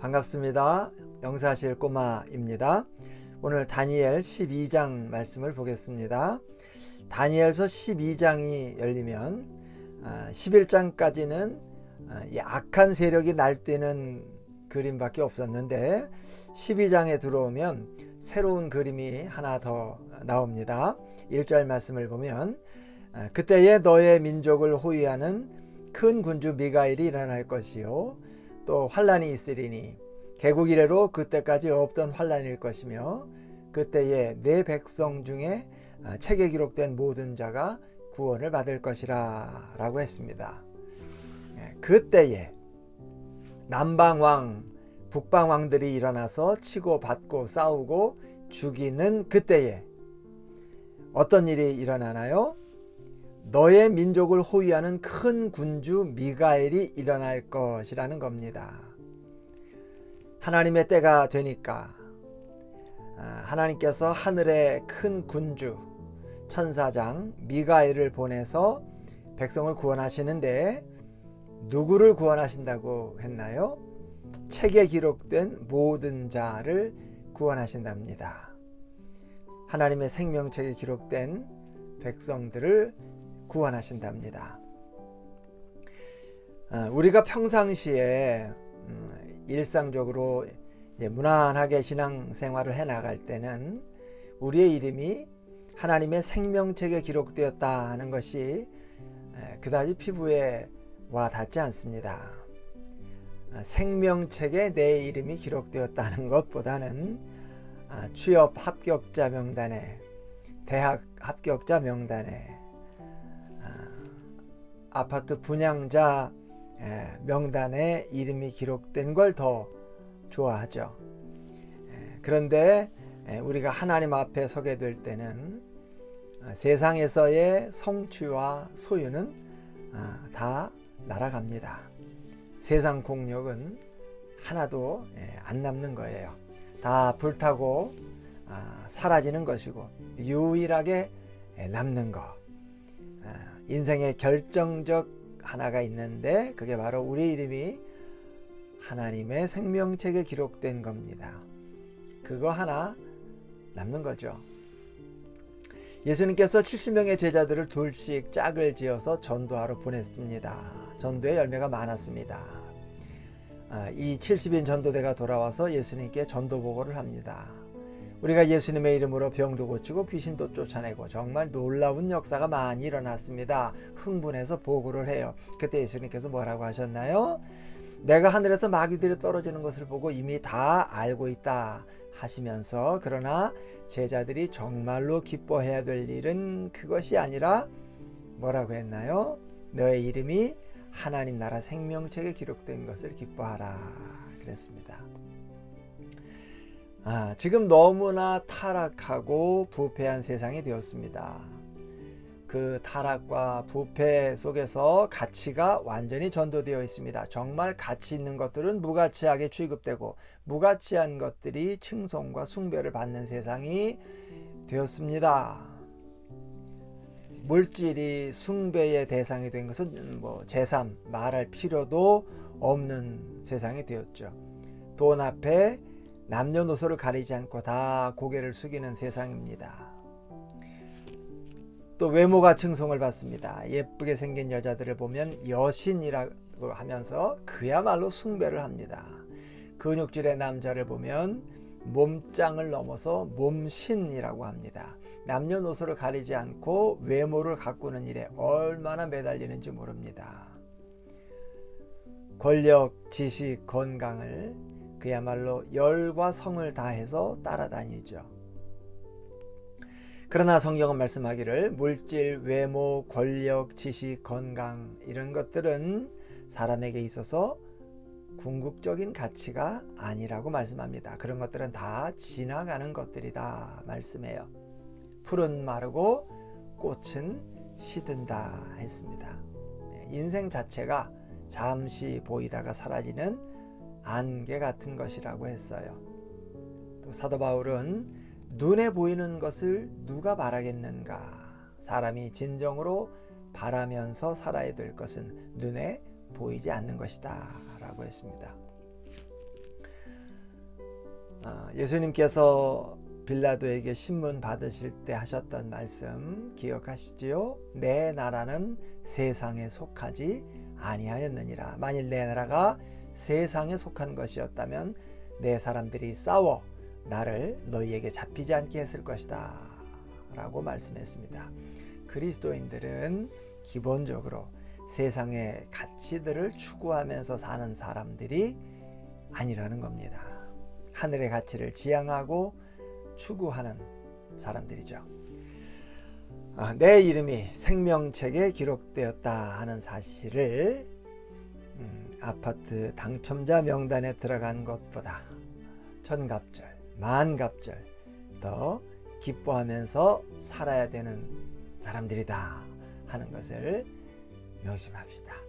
반갑습니다. 영사실 꼬마입니다. 오늘 다니엘 12장 말씀을 보겠습니다. 다니엘서 12장이 열리면 11장까지는 약한 세력이 날뛰는 그림밖에 없었는데 12장에 들어오면 새로운 그림이 하나 더 나옵니다. 1절 말씀을 보면 그때에 너의 민족을 호위하는 큰 군주 미가엘이 일어날 것이요 또 환란이 있으리니 개국 이래로 그때까지 없던 환란일 것이며 그때에 내 백성 중에 책에 기록된 모든 자가 구원을 받을 것이라 라고 했습니다. 그때에 남방왕 북방왕들이 일어나서 치고 받고 싸우고 죽이는 그때에 어떤 일이 일어나나요? 너의 민족을 호위하는 큰 군주 미가엘이 일어날 것이라는 겁니다. 하나님의 때가 되니까 하나님께서 하늘의 큰 군주 천사장 미가엘을 보내서 백성을 구원하시는데 누구를 구원하신다고 했나요? 책에 기록된 모든 자를 구원하신답니다. 하나님의 생명책에 기록된 백성들을 구원하신답니다. 우리가 평상시에 음, 일상적으로 무난하게 신앙생활을 해 나갈 때는 우리의 이름이 하나님의 생명책에 기록되었다 하는 것이 그다지 피부에 와 닿지 않습니다. 생명책에 내 이름이 기록되었다는 것보다는 취업 합격자 명단에 대학 합격자 명단에 아파트 분양자 명단에 이름이 기록된 걸 더 좋아하죠. 그런데 우리가 하나님 앞에 서게 될 때는 세상에서의 성취와 소유는 다 날아갑니다. 세상 공력은 하나도 안 남는 거예요. 다 불타고 사라지는 것이고 유일하게 남는 것. 인생의 결정적 하나가 있는데 그게 바로 우리 이름이 하나님의 생명책에 기록된 겁니다. 그거 하나 남는 거죠. 예수님께서 70명의 제자들을 둘씩 짝을 지어서 전도하러 보냈습니다. 전도의 열매가 많았습니다. 이 70인 전도대가 돌아와서 예수님께 전도 보고를 합니다. 우리가 예수님의 이름으로 병도 고치고 귀신도 쫓아내고 정말 놀라운 역사가 많이 일어났습니다. 흥분해서 보고를 해요. 그때 예수님께서 뭐라고 하셨나요? 내가 하늘에서 마귀들이 떨어지는 것을 보고 이미 다 알고 있다 하시면서 그러나 제자들이 정말로 기뻐해야 될 일은 그것이 아니라 뭐라고 했나요? 너의 이름이 하나님 나라 생명책에 기록된 것을 기뻐하라 그랬습니다. 아, 지금 너무나 타락하고 부패한 세상이 되었습니다. 그 타락과 부패 속에서 가치가 완전히 전도되어 있습니다. 정말 가치 있는 것들은 무가치하게 취급되고 무가치한 것들이 칭송과 숭배를 받는 세상이 되었습니다. 물질이 숭배의 대상이 된 것은 뭐 제3 말할 필요도 없는 세상이 되었죠. 돈 앞에 남녀노소를 가리지 않고 다 고개를 숙이는 세상입니다. 또 외모가 칭송을 받습니다. 예쁘게 생긴 여자들을 보면 여신이라고 하면서 그야말로 숭배를 합니다. 근육질의 남자를 보면 몸짱을 넘어서 몸신이라고 합니다. 남녀노소를 가리지 않고 외모를 가꾸는 일에 얼마나 매달리는지 모릅니다. 권력, 지식, 건강을 그야말로 열과 성을 다해서 따라다니죠. 그러나 성경은 말씀하기를 물질, 외모, 권력, 지식, 건강 이런 것들은 사람에게 있어서 궁극적인 가치가 아니라고 말씀합니다. 그런 것들은 다 지나가는 것들이다 말씀해요. 풀은 마르고 꽃은 시든다 했습니다. 인생 자체가 잠시 보이다가 사라지는 안개 같은 것이라고 했어요. 또 사도 바울은 눈에 보이는 것을 누가 바라겠는가? 사람이 진정으로 바라면서 살아야 될 것은 눈에 보이지 않는 것이다. 라고 했습니다. 어, 예수님께서 빌라도에게 신문 받으실 때 하셨던 말씀 기억하시지요? 내 나라는 세상에 속하지 아니하였느니라. 만일 내 나라가 세상에 속한 것이었다면 내 사람들이 싸워 나를 너희에게 잡히지 않게 했을 것이다. 라고 말씀했습니다. 그리스도인들은 기본적으로 세상의 가치들을 추구하면서 사는 사람들이 아니라는 겁니다. 하늘의 가치를 지향하고 추구하는 사람들이죠. 아, 내 이름이 생명책에 기록되었다 하는 사실을 음, 아파트 당첨자 명단에 들어간 것보다 천갑절, 만갑절 더 기뻐하면서 살아야 되는 사람들이다 하는 것을 명심합시다.